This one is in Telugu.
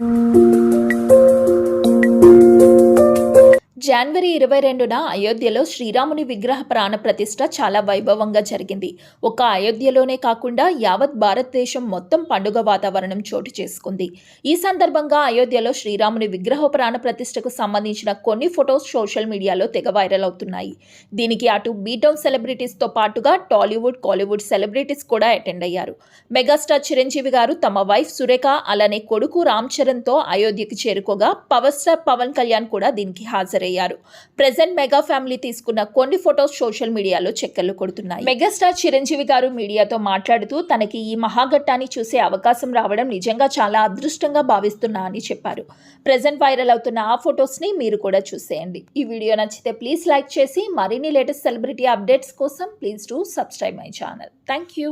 Música జనవరి ఇరవై రెండున అయోధ్యలో శ్రీరాముని విగ్రహ ప్రాణ ప్రతిష్ఠ చాలా వైభవంగా జరిగింది. ఒక అయోధ్యలోనే కాకుండా యావత్ భారతదేశం మొత్తం పండుగ వాతావరణం చోటు చేసుకుంది. ఈ సందర్భంగా అయోధ్యలో శ్రీరాముని విగ్రహ ప్రాణ ప్రతిష్ఠకు సంబంధించిన కొన్ని ఫొటోస్ సోషల్ మీడియాలో తెగ వైరల్ అవుతున్నాయి. దీనికి అటు బీటౌన్ సెలబ్రిటీస్తో పాటుగా టాలీవుడ్ కాలీవుడ్ సెలబ్రిటీస్ కూడా అటెండ్ అయ్యారు. మెగాస్టార్ చిరంజీవి గారు తమ వైఫ్ సురేఖ అలానే కొడుకు రామ్ చరణ్తో అయోధ్యకు చేరుకోగా పవర్ స్టార్ పవన్ కళ్యాణ్ కూడా దీనికి హాజరయ్యారు. ప్రెసెంట్ మెగా ఫ్యామిలీ తీసుకున్న కొన్ని ఫొటోస్ సోషల్ మీడియాలో చెక్కర్లు కొడుతున్నాయి. మెగాస్టార్ చిరంజీవి గారు మీడియాతో మాట్లాడుతూ తనకి ఈ మహాఘట్టాన్ని చూసే అవకాశం రావడం నిజంగా చాలా అదృష్టంగా భావిస్తున్నా అని చెప్పారు. ప్రెసెంట్ వైరల్ అవుతున్న ఆ ఫొటోస్ని మీరు కూడా చూసేయండి. ఈ వీడియో నచ్చితే ప్లీజ్ లైక్ చేసి మరిన్ని లేటెస్ట్ సెలబ్రిటీ అప్డేట్స్ కోసం please to subscribe my channel. Thank you